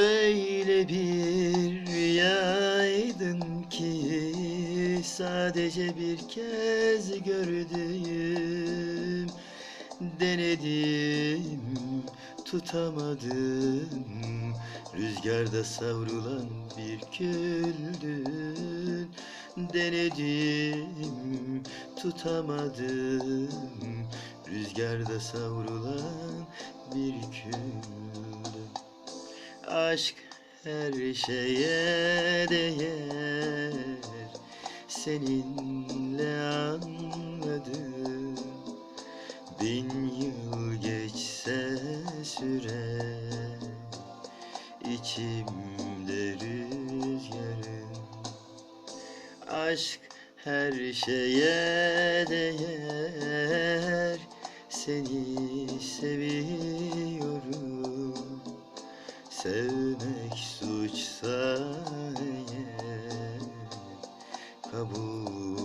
Öyle bir rüyaydın ki sadece bir kez gördüm Denedim tutamadım. Rüzgarda savrulan bir küldün Denedim tutamadım. Rüzgarda savrulan bir küldün Aşk her şeye değer. Seninle anladım Bin yıl geçse sürer İçimde rüzgarın Aşk her şeye değer. Seni seviyorum Sevmek suçsa eğer Kabul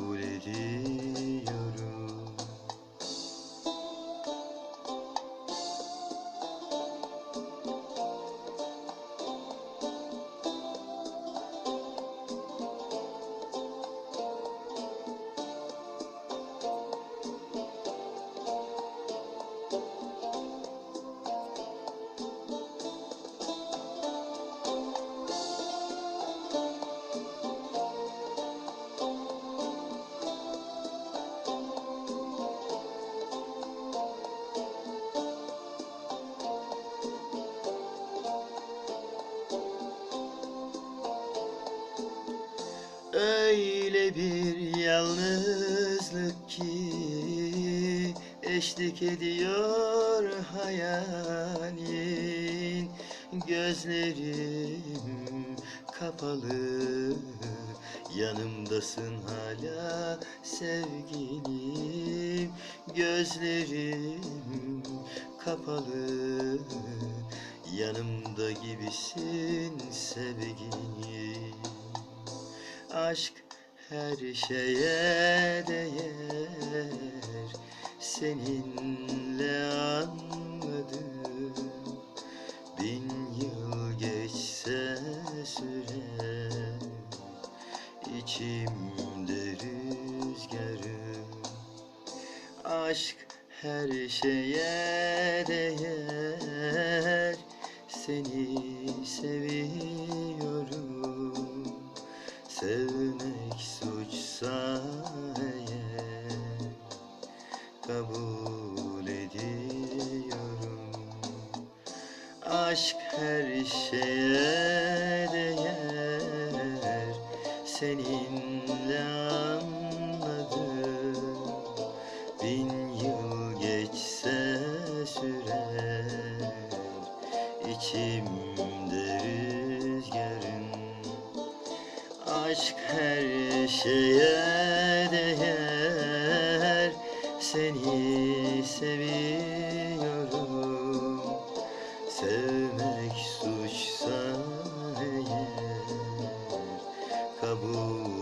Öyle bir yalnızlık ki eşlik ediyor hayalin. Gözlerim kapalı yanımdasın hala sevgilim. Gözlerim kapalı yanımda gibisin sevgilim Aşk her şeye değer. Seninle anladım Bin yıl geçse sürer. İçimde rüzgarım Aşk her şeye değer. Seni Sevmek suçsa Kabul ediyorum. Aşk her şeye değer. Seninle aşk her şeye değer. Seni seviyorum. Sevmek suçsa eğer Kabul